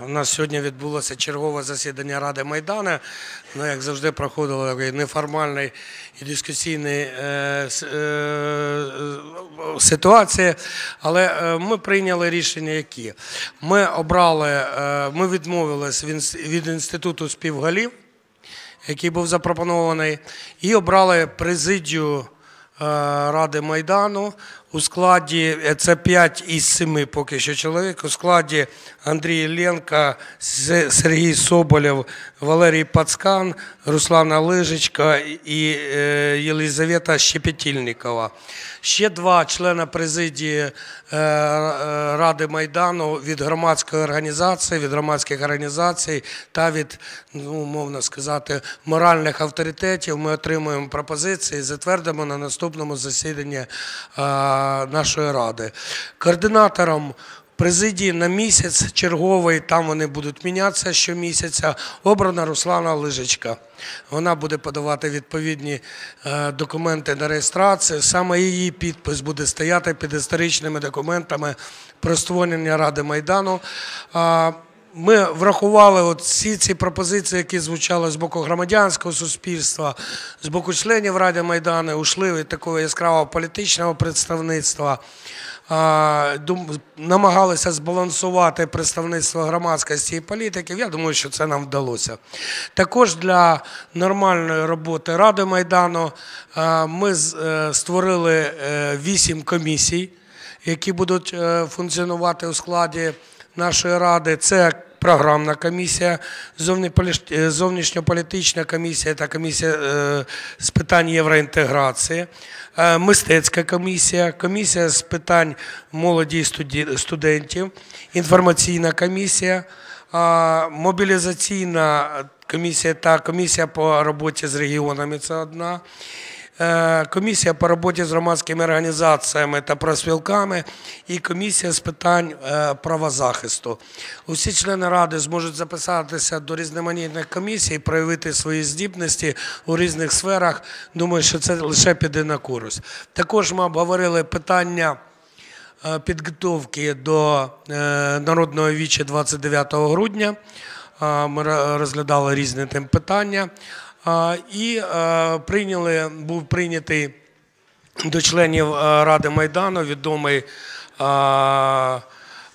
У нас сьогодні відбулося чергове засідання Ради Майдану. Ну, як завжди, проходило такий неформальний і дискусійний е, е, ситуація. Але е, ми прийняли рішення, які ми обрали, е, ми відмовились від від інституту співголів, який був запропонований, і обрали президію е, Ради Майдану у складі е, це 5 із 7 поки що чоловік. У складі Андрій Ленка, Сергій Соболєв, Валерій Пацкан, Руслана Лижичка і е, Єлизавета Щепетільникова. Ще два члени президії е, Ради Майдану від громадської організації, від громадських організацій та від, ну, умовно сказати, моральних авторитетів. Ми отримуємо пропозиції, затвердимо на наступному засіданні нашої ради. Координатором президії на місяць черговий, там вони будуть мінятися щомісяця. Обрана Руслана Лижичка. Вона буде подавати відповідні е, документи на реєстрацію. Саме її підпис буде стояти під історичними документами про створення Ради Майдану. Ми врахували от всі ці пропозиції, які звучали з боку громадянського суспільства, з боку членів Ради Майдану, ушли від такого яскравого політичного представництва. Намагалися збалансувати представництво громадськості і політиків. Я думаю, що це нам вдалося. Також для нормальної роботи Ради Майдану ми е, створили е, вісім комісій, які будуть е, функціонувати у складі нашої ради. Це програмна комісія, е, зовнішньополітична комісія та комісія е, з питань євроінтеграції, е, мистецька комісія, комісія з питань молоді і студентів, інформаційна комісія, мобілізаційна комісія та комісія по роботі з регіонами. Це одна. Е, Комісія по роботі з громадськими організаціями та профспілками і комісія з питань е, правозахисту. Усі члени ради зможуть записатися до різноманітних комісій, проявити свої здібності у різних сферах. Думаю, що це лише піде на користь. Також ми обговорили питання е, підготовки до народного віча 29 грудня. Ми розглядали різні тим питання. І прийняли, був прийнятий до членів Ради Майдану відомий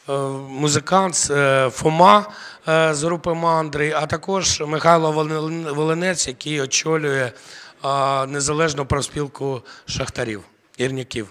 е, музикант е, Фома е, з групи Мандри, а також Михайло Волинець, який очолює незалежну проспілку шахтарів, гірників.